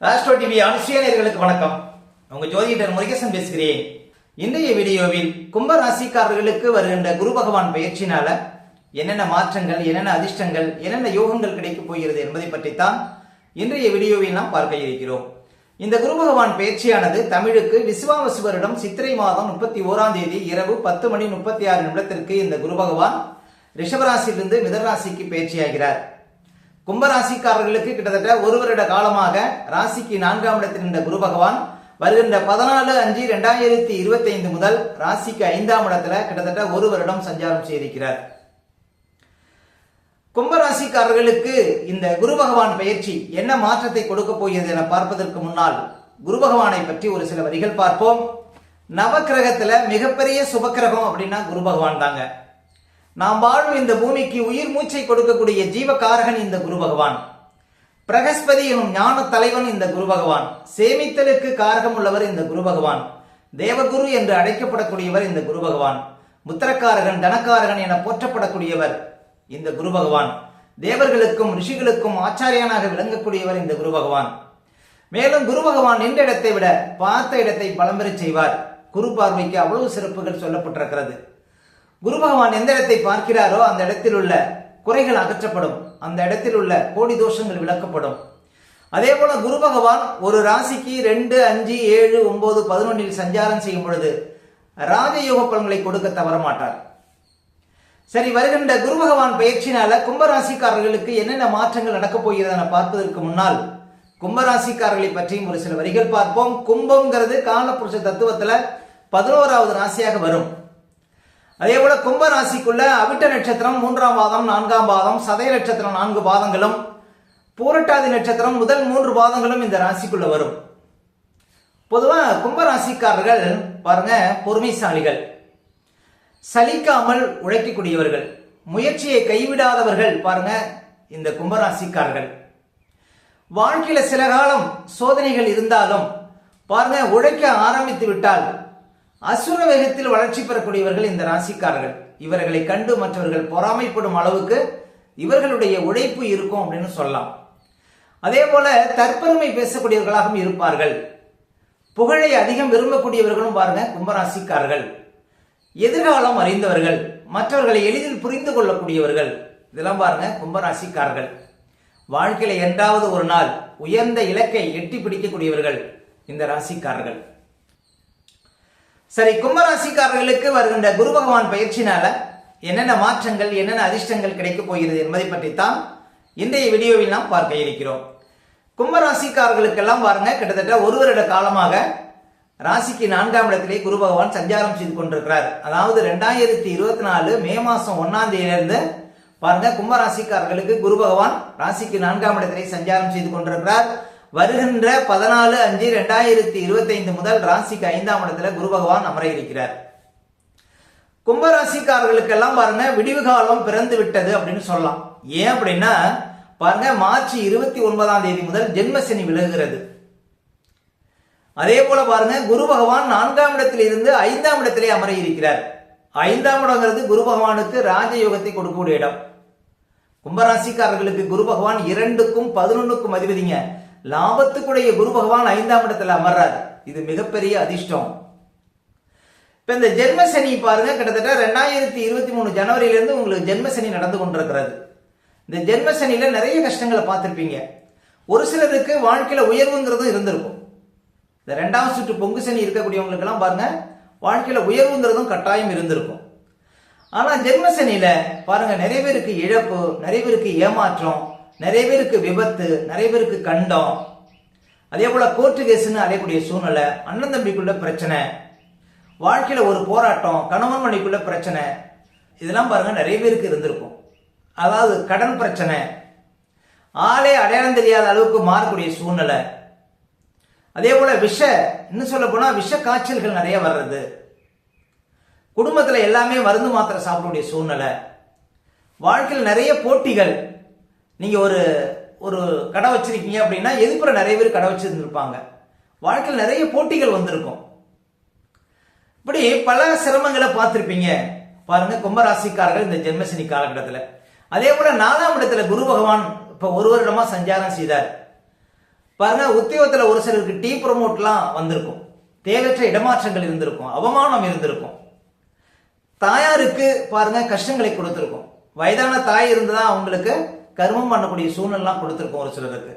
Astro TV அனுசியனர்களுக்கு வணக்கம். உங்க ஜோதிடர் முருகேசன் பேசுகிறேன். இன்றைய வீடியோவில் கும்ப ராசிக்காரர்களுக்கு வருகின்ற குரு பகவான் பயிற்சினால என்னென்ன மாற்றங்கள் என்னென்ன அதிர்ஷ்டங்கள் என்னென்ன யோகங்கள் கிடைக்கப் போகிறது என்பதை பற்றித்தான் இன்றைய வீடியோவில் நாம் பார்க்க இருக்கிறோம். இந்த குரு பகவான் பயிற்சியானது தமிழுக்கு விசுவாவசு வருடம் சித்திரை மாதம் முப்பத்தி ஓராம் தேதி இரவு பத்து மணி முப்பத்தி ஆறு நிமிடத்திற்கு இந்த குரு பகவான் ரிஷபராசியிலிருந்து மிதராசிக்கு பயிற்சியாகிறார் கும்பராசிக்காரர்களுக்கு கிட்டத்தட்ட ஒரு வருட காலமாக ராசிக்கு நான்காம் இடத்தில் இருந்த குரு பகவான் வருகின்ற பதினாலு அஞ்சு ரெண்டாயிரத்தி இருபத்தி ஐந்து முதல் ராசிக்கு ஐந்தாம் இடத்துல கிட்டத்தட்ட ஒரு வருடம் சஞ்சாரம் செய்திருக்கிறார். கும்பராசிக்காரர்களுக்கு இந்த குரு பகவான் பயிற்சி என்ன மாற்றத்தை கொடுக்க போகிறது என பார்ப்பதற்கு முன்னால் குரு பகவானை பற்றி ஒரு சில வரிகள் பார்ப்போம். நவக்கிரகத்துல மிகப்பெரிய சுபக்கிரகம் அப்படின்னா குரு பகவான் தாங்க. நாம் வாழும் இந்த பூமிக்கு உயிர் மூச்சை கொடுக்கக்கூடிய ஜீவகாரகன் இந்த குரு பகவான். பிரகஸ்பதி எனும் ஞான தலைவன் இந்த குரு பகவான். சேமித்தலுக்கு காரகம் உள்ளவர் இந்த குரு பகவான். தேவகுரு என்று அழைக்கப்படக்கூடியவர் இந்த குரு பகவான். முத்திரக்காரகன் தனக்காரகன் என போற்றப்படக்கூடியவர் இந்த குரு பகவான். தேவர்களுக்கும் ரிஷிகளுக்கும் ஆச்சாரியனாக விளங்கக்கூடியவர் இந்த குரு பகவான். மேலும் குரு பகவான் நின்ற இடத்தை விட பார்த்த இடத்தை பலம்பெறச் செய்வார். குரு பார்வைக்கு அவ்வளவு சிறப்புகள் சொல்லப்பட்டிருக்கிறது. குரு பகவான் எந்த இடத்தை பார்க்கிறாரோ அந்த இடத்தில் உள்ள குறைகள் அகற்றப்படும். அந்த இடத்தில் உள்ள கோடி தோஷங்கள் விளக்கப்படும். அதே போல குரு பகவான் ஒரு ராசிக்கு ரெண்டு அஞ்சு ஏழு ஒன்பது பதினொன்றில் சஞ்சாரம் செய்யும் பொழுது ராஜயோக பலன்களை கொடுக்க தவறமாட்டார் சரி வருகின்ற குரு பகவான் பயிற்சினால கும்பராசிக்காரர்களுக்கு என்னென்ன மாற்றங்கள் நடக்கப் போகிறது என பார்ப்பதற்கு முன்னால் கும்பராசிக்காரர்களை பற்றியும் ஒரு சில வரிகள் பார்ப்போம். கும்பம்ங்கிறது காலப்புருஷ தத்துவத்துல பதினோராவது ராசியாக வரும். அதே போல கும்ப ராசிக்குள்ள அவிட்ட நட்சத்திரம் மூன்றாம் பாதம் நான்காம் பாதம் சதய நட்சத்திரம் நான்கு பாதங்களும் பூரட்டாதி நட்சத்திரம் முதல் மூன்று பாதங்களும் இந்த ராசிக்குள்ள வரும். பொதுவா கும்ப ராசிக்காரர்கள் பாருங்க பொறுமைசாலிகள். சலிக்காமல் உழைக்கக்கூடியவர்கள். முயற்சியை கைவிடாதவர்கள் பாருங்க இந்த கும்பராசிக்காரர்கள். வாழ்க்கையில சில காலம் சோதனைகள் இருந்தாலும் பாருங்க உழைக்க ஆரம்பித்து விட்டால் அசுர வேகத்தில் வளர்ச்சி பெறக்கூடியவர்கள் இந்த ராசிக்காரர்கள். இவர்களை கண்டு மற்றவர்கள் பொறாமைப்படும் அளவுக்கு இவர்களுடைய உழைப்பு இருக்கும் அப்படின்னு சொல்லலாம். அதே போல தற்பெருமை பேசக்கூடியவர்களாகவும் இருப்பார்கள். புகழை அதிகம் விரும்பக்கூடியவர்களும் பாருங்க கும்பராசிக்காரர்கள். எதிர்காலம் அறிந்தவர்கள் மற்றவர்களை எளிதில் புரிந்து கொள்ளக்கூடியவர்கள். இதெல்லாம் பாருங்க கும்பராசிக்காரர்கள். வாழ்க்கையில என்றாவது ஒரு நாள் உயர்ந்த இலக்கை எட்டி பிடிக்கக்கூடியவர்கள் இந்த ராசிக்காரர்கள். சரி கும்பராசிக்காரர்களுக்கு வருகின்ற குரு பகவான் பயிற்சினால என்னென்ன மாற்றங்கள் என்னென்ன அதிர்ஷ்டங்கள் கிடைக்கப் போகிறது என்பதை பற்றித்தான் இன்றைய வீடியோவில் நாம் பார்க்க இருக்கிறோம். கும்பராசிக்காரர்களுக்கெல்லாம் பாருங்க கிட்டத்தட்ட ஒரு வருட காலமாக ராசிக்கு நான்காம் இடத்திலே குரு பகவான் சஞ்சாரம் செய்து கொண்டிருக்கிறார். அதாவது ரெண்டாயிரத்தி இருபத்தி நாலு மே மாசம் ஒன்னாம் தேதியிலிருந்து பாருங்க கும்பராசிக்காரர்களுக்கு குரு பகவான் ராசிக்கு நான்காம் இடத்திலே சஞ்சாரம் செய்து கொண்டிருக்கிறார். வருகின்ற பதினாலு அஞ்சு ரெண்டாயிரத்தி இருபத்தி ஐந்து முதல் ராசிக்கு ஐந்தாம் இடத்துல குரு பகவான் அமர இருக்கிறார். கும்பராசிக்காரர்களுக்கெல்லாம் பாருங்க விடிவு காலம் பிறந்து விட்டது அப்படின்னு சொல்லலாம். ஏன் அப்படின்னா பாருங்க மார்ச் இருபத்தி ஒன்பதாம் தேதி முதல் ஜென்மசனி விலகுகிறது. அதே போல பாருங்க குரு பகவான் நான்காம் இடத்தில் இருந்து ஐந்தாம் இடத்திலே அமர இருக்கிறார். ஐந்தாம் இடங்கிறது குரு பகவானுக்கு ராஜயோகத்தை கொடுக்கக்கூடிய இடம். கும்பராசிக்காரர்களுக்கு குரு பகவான் இரண்டுக்கும் பதினொன்னுக்கும் அதிபதிங்க. லாபத்துக்குடைய குரு பகவான் ஐந்தாம் இடத்துல அமர்றார். இது மிகப்பெரிய அதிர்ஷ்டம். இப்ப இந்த ஜென்ம சனி பாருங்க கிட்டத்தட்ட ரெண்டாயிரத்தி இருபத்தி மூணு ஜனவரியிலிருந்து உங்களுக்கு ஜென்ம சனி நடந்து கொண்டிருக்கிறது. இந்த ஜென்மசனியில நிறைய கஷ்டங்களை பார்த்துருப்பீங்க. ஒரு சிலருக்கு வாழ்க்கையில உயர்வுங்கிறதும் இருந்திருக்கும். இந்த ரெண்டாம் சுற்று பொங்கு சனி இருக்கக்கூடியவங்களுக்கு எல்லாம் பாருங்க வாழ்க்கையில உயர்வுங்கிறதும் கட்டாயம் இருந்திருக்கும். ஆனா ஜென்மசனியில பாருங்க நிறைய பேருக்கு இழப்பு நிறைய பேருக்கு ஏமாற்றம் நிறைய பேருக்கு விபத்து நிறைய பேருக்கு கண்டம். அதே போல கோர்ட்டு கேஸ்ன்னு அடையக்கூடிய சூழ்நிலை அண்ணன் தம்பிக்குள்ள பிரச்சனை. வாழ்க்கையில ஒரு போராட்டம் கணவன் மணிக்குள்ள பிரச்சனை. இதெல்லாம் பாருங்க நிறைய பேருக்கு இருந்திருக்கும். அதாவது கடன் பிரச்சனை. ஆளே அடையாளம் தெரியாத அளவுக்கு மாறக்கூடிய சூழ்நிலை. அதே போல விஷ இன்னும் சொல்ல போனா விஷ காய்ச்சல்கள் நிறைய வர்றது. குடும்பத்தில் எல்லாமே மருந்து மாத்திரை சாப்பிடக்கூடிய சூழ்நிலை. வாழ்க்கையில் நிறைய போட்டிகள். நீங்கள் ஒரு ஒரு கடை வச்சிருக்கீங்க அப்படின்னா எதிர்ப்புற நிறைய பேர் கடை வச்சிருந்துருப்பாங்க. வாழ்க்கையில் நிறைய போட்டிகள் வந்திருக்கும். இப்படி பல சிரமங்களை பார்த்துருப்பீங்க. பாருங்க கும்பராசிக்காரர்கள் இந்த ஜென்மசனி காலகட்டத்தில். அதே போல நாலாம் இடத்துல குரு பகவான் இப்போ ஒரு வருடமா சஞ்சாரம் செய்தார். பாருங்க உத்தியோகத்தில் ஒரு சிலருக்கு டீ ப்ரொமோட்லாம் வந்திருக்கும். தேவையற்ற இடமாற்றங்கள் இருந்திருக்கும். அவமானம் இருந்திருக்கும். தாயாருக்கு பாருங்க கஷ்டங்களை கொடுத்துருக்கும். வயதான தாய் இருந்ததா அவங்களுக்கு? கர்மம் பண்ணக்கூடிய சூழ்நிலாம் கொடுத்துருக்கோம் ஒரு சிலருக்கு.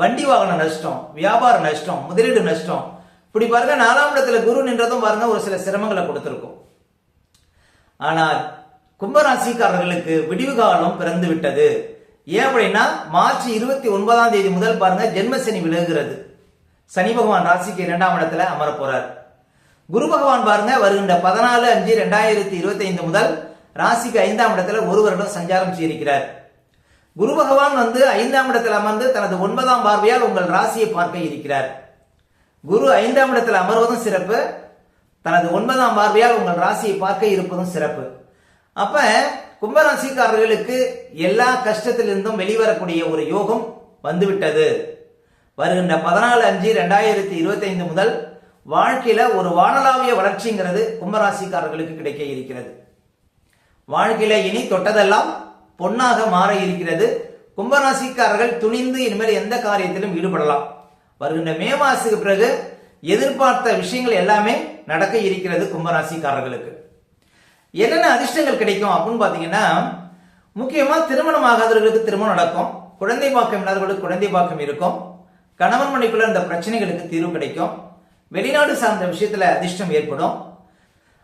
வண்டி வாகன நஷ்டம் வியாபார நஷ்டம் முதலீடு நஷ்டம். இப்படி பாருங்க நாலாம் இடத்துல குரு நின்றதும் பாருங்க ஒரு சில சிரமங்களை கொடுத்துருக்கோம். ஆனால் கும்பராசிக்காரர்களுக்கு விடிவு காலம் பிறந்து விட்டது. ஏன் அப்படின்னா மார்ச் இருபத்தி ஒன்பதாம் தேதி முதல் பாருங்க ஜென்மசனி விலகுகிறது. சனி பகவான் ராசிக்கு இரண்டாம் இடத்துல அமர போறார் குரு பகவான் பாருங்க வருகின்ற பதினாலு அஞ்சு ரெண்டாயிரத்தி இருபத்தி ஐந்து முதல் ராசிக்கு ஐந்தாம் இடத்துல ஒரு வருடம் சஞ்சாரம் செய்திருக்கிறார். குரு பகவான் வந்து ஐந்தாம் இடத்தில் அமர்ந்து தனது ஒன்பதாம் பார்வையால் உங்கள் ராசியை பார்க்க இருக்கிறார். குரு ஐந்தாம் இடத்தில் அமர்வதும் சிறப்பு. தனது ஒன்பதாம் பார்வையால் உங்கள் ராசியை பார்க்க இருப்பதும் சிறப்பு. அப்ப கும்பராசிக்காரர்களுக்கு எல்லா கஷ்டத்திலிருந்தும் வெளிவரக்கூடிய ஒரு யோகம் வந்துவிட்டது. வருகின்ற பதினாலு அஞ்சு ரெண்டாயிரத்தி இருபத்தி ஐந்து முதல் வாழ்க்கையில ஒரு வானலாவிய வளர்ச்சிங்கிறது கும்பராசிக்காரர்களுக்கு கிடைக்க இருக்கிறது. வாழ்க்கையில இனி தொட்டதெல்லாம் பொன்னாக மாற இருக்கிறது. கும்பராசிக்காரர்கள் துணிந்து இனிமேல் எந்த காரியத்திலும் ஈடுபடலாம். வருகின்ற மே மாசுக்கு பிறகு எதிர்பார்த்த விஷயங்கள் எல்லாமே நடக்க இருக்கிறது கும்பராசிக்காரர்களுக்கு. என்னென்ன அதிர்ஷ்டங்கள் கிடைக்கும் அப்படின்னு பாத்தீங்கன்னா முக்கியமா திருமணம் ஆகாதவர்களுக்கு திருமணம் நடக்கும். குழந்தை பாக்கம் இல்லாதவர்களுக்கு குழந்தை பாக்கம் இருக்கும். கணவன் மனைக்குள்ள இந்த பிரச்சனைகளுக்கு தீர்வு கிடைக்கும். வெளிநாடு சார்ந்த விஷயத்துல அதிர்ஷ்டம் ஏற்படும்.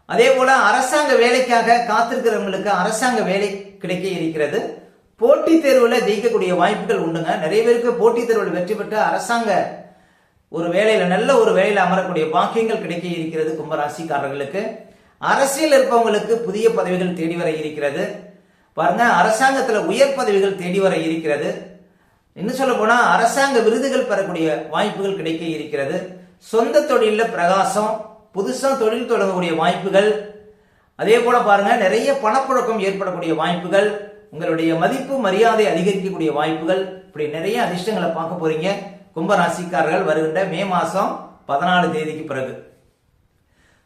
அதே போல அரசாங்க வேலைக்காக காத்திருக்கிறவங்களுக்கு அரசாங்க வேலை கிடைக்க இருக்கிறது. போட்டித் தேர்வுல ஜெயிக்கக்கூடிய வாய்ப்புகள் உண்டுங்க. நிறைய பேருக்கு போட்டித் தேர்வில் வெற்றி பெற்று அரசாங்க ஒரு வேலையில நல்ல ஒரு வேலையில அமரக்கூடிய பாக்கியங்கள் கிடைக்க இருக்கிறது கும்பராசிக்காரர்களுக்கு. அரசியல் இருப்பவங்களுக்கு புதிய பதவிகள் தேடி வர இருக்கிறது. பாருங்க அரசாங்கத்துல உயர் பதவிகள் தேடி வர இருக்கிறது. இன்னும் சொல்ல போனா அரசாங்க விருதுகள் பெறக்கூடிய வாய்ப்புகள் கிடைக்க இருக்கிறது. சொந்த தொழில பிரகாசம் புதுசாக தொழில் தொடங்கக்கூடிய வாய்ப்புகள். அதே போல பாருங்க நிறைய பணப்புழக்கம் ஏற்படக்கூடிய வாய்ப்புகள் உங்களுடைய மதிப்பு மரியாதை அதிகரிக்கக்கூடிய வாய்ப்புகள். இப்படி நிறைய அதிர்ஷ்டங்களை பார்க்க போறீங்க. கும்பராசிக்காரர்கள் வருகின்ற மே மாசம் பதினாலு தேதிக்கு பிறகு.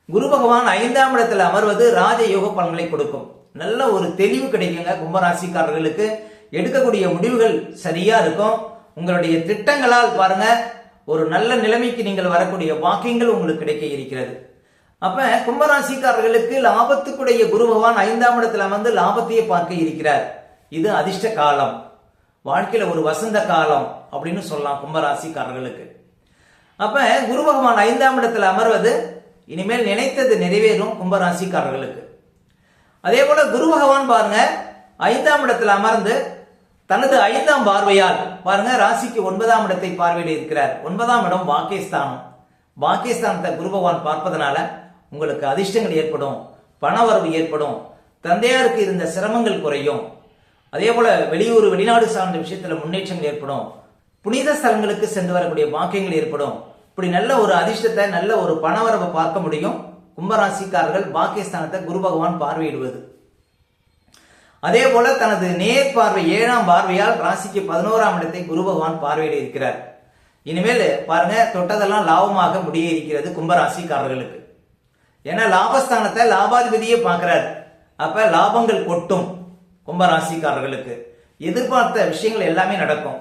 குரு பகவான் ஐந்தாம் இடத்துல அமர்வது ராஜ யோக பலன்களை கொடுக்கும். நல்ல ஒரு தெளிவு கிடைக்குங்க கும்பராசிக்காரர்களுக்கு எடுக்கக்கூடிய முடிவுகள் சரியா இருக்கும். உங்களுடைய திட்டங்களால் பாருங்க ஒரு நல்ல நிலைமைக்கு நீங்கள் வரக்கூடிய வாக்கியங்கள் உங்களுக்கு கிடைக்க இருக்கிறது. அப்ப கும்பராசிக்காரர்களுக்கு லாபத்துக்குடைய குரு பகவான் ஐந்தாம் இடத்துல அமர்ந்து லாபத்தையே பார்க்க இருக்கிறார். இது அதிர்ஷ்ட காலம். வாழ்க்கையில ஒரு வசந்த காலம் அப்படின்னு சொல்லலாம் கும்பராசிக்காரர்களுக்கு. அப்ப குரு பகவான் ஐந்தாம் இடத்துல அமர்வது இனிமேல் நினைத்தது நிறைவேறும் கும்பராசிக்காரர்களுக்கு. அதே போல குரு பகவான் பாருங்க ஐந்தாம் இடத்துல அமர்ந்து தனது ஐந்தாம் பார்வையால் பாருங்க ராசிக்கு ஒன்பதாம் இடத்தை பார்வையிட இருக்கிறார். ஒன்பதாம் இடம் பாக்கியஸ்தானம் பாக்கியஸ்தானத்தை குரு பகவான் பார்ப்பதனால உங்களுக்கு அதிர்ஷ்டங்கள் ஏற்படும் பணவரவு ஏற்படும் தந்தையாருக்கு இருந்த சிரமங்கள் குறையும். அதே போல வெளியூர் வெளிநாடு சார்ந்த விஷயத்துல முன்னேற்றங்கள் ஏற்படும். புனித ஸ்தலங்களுக்கு சென்று வரக்கூடிய வாக்கியங்கள் ஏற்படும். இப்படி நல்ல ஒரு அதிர்ஷ்டத்தை நல்ல ஒரு பணவரவை பார்க்க முடியும். கும்பராசிக்காரர்கள் பாக்கியஸ்தானத்தை குரு பகவான் பார்வையிடுவது. அதே போல தனது நேர் பார்வை ஏழாம் பார்வையால் ராசிக்கு பதினோராம் இடத்தை குரு பகவான் பார்வையிட இருக்கிறார். இனிமேல் பாருங்க தொட்டதெல்லாம் லாபமாக முடிய இருக்கிறது கும்பராசிக்காரர்களுக்கு. ஏன்னா லாபஸ்தானத்தை லாபாதிபதியே பார்க்கிறார். அப்ப லாபங்கள் கொட்டும் கும்பராசிக்காரர்களுக்கு. எதிர்பார்த்த விஷயங்கள் எல்லாமே நடக்கும்.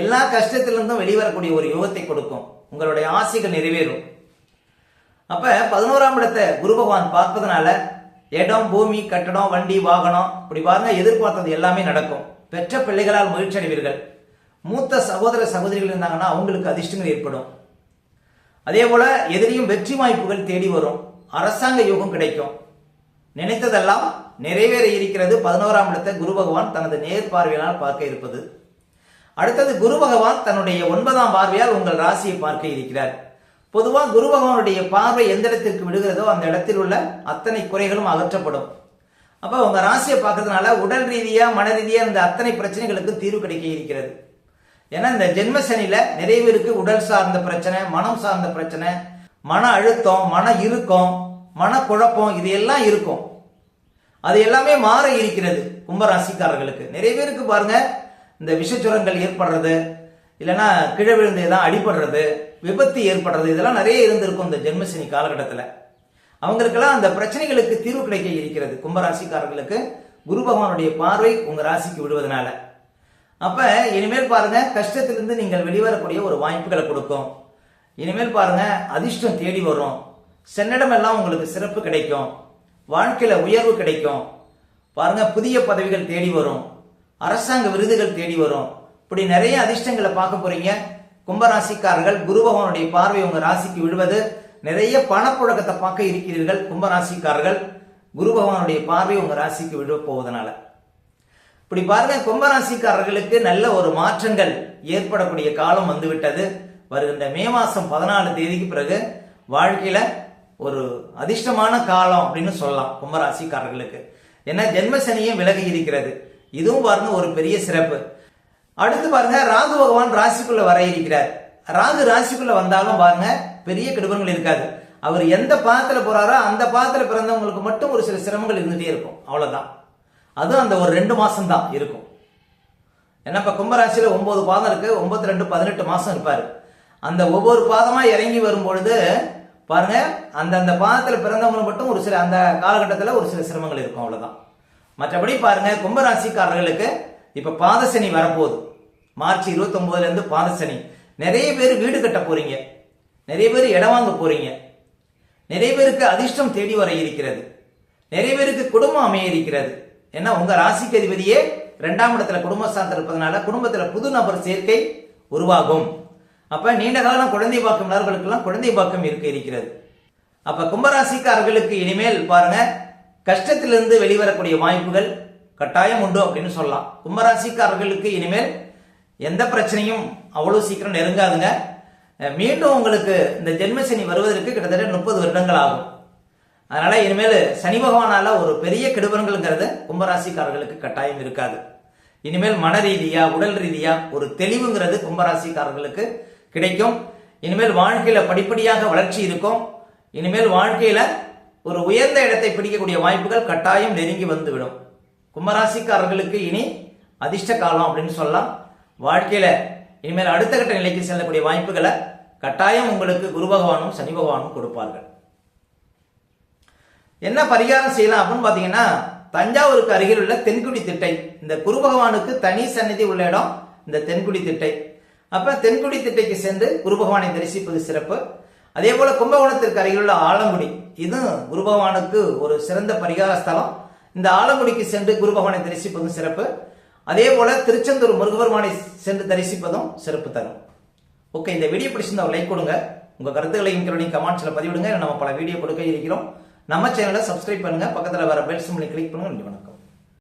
எல்லா கஷ்டத்திலிருந்தும் வெளிவரக்கூடிய ஒரு யோகத்தை கொடுக்கும். உங்களுடைய ஆசைகள் நிறைவேறும். அப்ப பதினோராம் இடத்தை குரு பகவான் பார்ப்பதனால இடம் பூமி கட்டடம் வண்டி வாகனம். இப்படி பாருங்க எதிர்பார்த்தது எல்லாமே நடக்கும். பெற்ற பிள்ளைகளால் மகிழ்ச்சி அடைவீர்கள். மூத்த சகோதர சகோதரிகள் இருந்தாங்கன்னா அவங்களுக்கு அதிர்ஷ்டங்கள் ஏற்படும். அதே போல எதிரியும் வெற்றி வாய்ப்புகள் தேடி வரும். அரசாங்க யோகம் கிடைக்கும். நினைத்ததெல்லாம் நிறைவேற இருக்கிறது. பதினோராம் இடத்தை குரு பகவான் தனது நேர் பார்வையினால் பார்க்க இருப்பது. அடுத்தது குரு பகவான் தன்னுடைய ஒன்பதாம் பார்வையால் உங்கள் ராசியை பார்க்க இருக்கிறார். பொதுவாக குரு பகவானுடைய பார்வை எந்த இடத்திற்கு விடுகிறதோ அந்த இடத்தில் உள்ள அத்தனை குறைகளும் அகற்றப்படும். அப்போ உங்க ராசியை பார்க்கறதுனால உடல் ரீதியா மன ரீதியா இந்த அத்தனை பிரச்சனைகளுக்கு தீர்வு கிடைக்க இருக்கிறது. ஏன்னா இந்த ஜென்மசனியில் நிறைய பேருக்கு உடல் சார்ந்த பிரச்சனை மனம் சார்ந்த பிரச்சனை மன அழுத்தம் மன இறுக்கம் மன குழப்பம் இது எல்லாம் இருக்கும். அது எல்லாமே மாற இருக்கிறது கும்பராசிக்காரர்களுக்கு. நிறைய பேருக்கு பாருங்க இந்த விஷச்சுரங்கள் ஏற்படுறது இல்லைன்னா கீழே விழுந்து ஏதாவது அடிபடுறது விபத்து ஏற்படுறது இதெல்லாம் நிறைய இருந்திருக்கும் இந்த ஜென்மசனி காலகட்டத்தில். அவங்களுக்கெல்லாம் அந்த பிரச்சனைகளுக்கு தீர்வு கிடைக்க இருக்கிறது. கும்பராசிக்காரர்களுக்கு குரு பகவானுடைய பார்வை உங்கள் ராசிக்கு விடுவதனால. அப்ப இனிமேல் பாருங்க கஷ்டத்திலிருந்து நீங்கள் வெளிவரக்கூடிய ஒரு வாய்ப்புகளை கொடுக்கும். இனிமேல் பாருங்க அதிர்ஷ்டம் தேடி வரும். சென்னிடமெல்லாம் உங்களுக்கு சிறப்பு கிடைக்கும். வாழ்க்கையில உயர்வு கிடைக்கும். பாருங்க புதிய பதவிகள் தேடி வரும். அரசாங்க விருதுகள் தேடி வரும். இப்படி நிறைய அதிர்ஷ்டங்களை பார்க்க போறீங்க. கும்பராசிக்காரர்கள் குரு பகவானுடைய பார்வை உங்க ராசிக்கு விழுவது. நிறைய பணப்புழக்கத்தை பார்க்க இருக்கிறீர்கள் கும்பராசிக்காரர்கள். குரு பகவானுடைய பார்வை உங்க ராசிக்கு விழுவ போவதனால. இப்படி பாருங்க கும்பராசிக்காரர்களுக்கு நல்ல ஒரு மாற்றங்கள் ஏற்படக்கூடிய காலம் வந்துவிட்டது. வருகின்ற மே மாசம் பதினாலு தேதிக்கு பிறகு வாழ்க்கையில ஒரு அதிர்ஷ்டமான காலம் அப்படின்னு சொல்லலாம் கும்பராசிக்காரர்களுக்கு. ஏன்னா ஜென்மசனியும் விலகி இருக்கிறது. இதுவும் பாருங்க ஒரு பெரிய சிறப்பு. அடுத்து பாருங்க ராகு பகவான் ராசிக்குள்ள வர இருக்கிறார். ராகு ராசிக்குள்ள வந்தாலும் பாருங்க பெரிய கெடுபங்கள் இருக்காது. அவர் எந்த பாதத்துல போறாரோ அந்த பாதத்துல பிறந்தவங்களுக்கு மட்டும் ஒரு சில சிரமங்கள் இருந்துட்டே இருக்கும். அவ்வளவுதான். அதுவும் அந்த ஒரு ரெண்டு மாசம் தான் இருக்கும். ஏன்னா இப்ப கும்பராசியில ஒன்பது பாதம் இருக்கு ஒன்பத்தி ரெண்டு பதினெட்டு மாசம் இருப்பாரு. அந்த ஒவ்வொரு பாதமா இறங்கி வரும் பொழுது பாருங்க அந்த அந்த பாதத்துல பிறந்தவங்களுக்கு மட்டும் ஒரு சில அந்த காலகட்டத்தில் ஒரு சில சிரமங்கள் இருக்கும் அவ்வளவுதான். மற்றபடி பாருங்க கும்பராசிக்காரர்களுக்கு இப்ப பாதசனி வரப்போகுது. மார்ச் இருபத்தொம்போதுலேருந்து இருந்து பாதசனி நிறைய பேர் வீடு கட்ட போறீங்க. நிறைய பேர் இடம் வாங்க போறீங்க. நிறைய பேருக்கு அதிர்ஷ்டம் தேடி வர இருக்கிறது. நிறைய பேருக்கு குடும்பம் அமைய இருக்கிறது. ஏன்னா உங்க ராசிக்கு அதிபதியே இரண்டாம் இடத்துல குடும்பஸ்தானத்தில் இருப்பதனால குடும்பத்துல புது நபர் சேர்க்கை உருவாகும். அப்ப நீண்ட காலம் குழந்தை பாக்கம் நபர்களுக்கெல்லாம் குழந்தை பாக்கம் இருக்க இருக்கிறது. அப்ப கும்பராசிக்காரர்களுக்கு இனிமேல் பாருங்க கஷ்டத்திலிருந்து வெளிவரக்கூடிய வாய்ப்புகள் கட்டாயம் உண்டு அப்படின்னு சொல்லலாம். கும்பராசிக்காரர்களுக்கு இனிமேல் எந்த பிரச்சனையும் அவ்வளவு சீக்கிரம் நெருங்காதுங்க. மீண்டும் உங்களுக்கு இந்த ஜென்மசனி வருவதற்கு கிட்டத்தட்ட முப்பது வருடங்கள் ஆகும். அதனால இனிமேல் சனி பகவானால ஒரு பெரிய கெடுபலங்கிறது கும்பராசிக்காரர்களுக்கு கட்டாயம் இருக்காது. இனிமேல் மன ரீதியா உடல் ரீதியா ஒரு தெளிவுங்கிறது கும்பராசிக்காரர்களுக்கு கிடைக்கும். இனிமேல் வாழ்க்கையில படிப்படியாக வளர்ச்சி இருக்கும். இனிமேல் வாழ்க்கையில ஒரு உயர்ந்த இடத்தை பிடிக்கக்கூடிய வாய்ப்புகள் கட்டாயம் நெருங்கி வந்துவிடும். கும்பராசிக்காரர்களுக்கு இனி அதிர்ஷ்ட காலம் அப்படின்னு சொல்லலாம். வாழ்க்கையில இனிமேல் அடுத்த கட்ட நிலைக்கு செல்லக்கூடிய வாய்ப்புகளை கட்டாயம் உங்களுக்கு குரு பகவானும் சனி பகவானும் கொடுப்பார்கள். என்ன பரிகாரம் செய்யலாம் அப்படின்னு பாத்தீங்கன்னா தஞ்சாவூருக்கு அருகில் உள்ள தென்குடி திட்டை. இந்த குரு பகவானுக்கு தனி சந்நிதி உள்ள இடம் இந்த தென்குடி திட்டை. அப்ப தென்குடி திட்டைக்கு சென்று குரு பகவானை தரிசிப்பது சிறப்பு. அதே போல கும்பகோணத்திற்கு அருகில் உள்ள ஆலங்குடி. இதுவும் குரு பகவானுக்கு ஒரு சிறந்த பரிகார ஸ்தலம். இந்த ஆலங்குடிக்கு சென்று குரு பகவானை தரிசிப்பதும் சிறப்பு. அதே போல திருச்செந்தூர் முருகபெருமானை சென்று தரிசிப்பதும் சிறப்பு தரும். ஓகே இந்த வீடியோ பிடிச்சிருந்தா ஒரு லைக் கொடுங்க. உங்க கருத்துக்களை கீழே கமெண்ட்ஸ்ல பதிவிடுங்க. நம்ம பல வீடியோ கொடுக்க இருக்கிறோம். நம்ம சேனலை சப்ஸ்கிரைப் பண்ணுங்க. பக்கத்துல வர பெல் சிம்லை கிளிக் பண்ணுங்க. நன்றி வணக்கம்.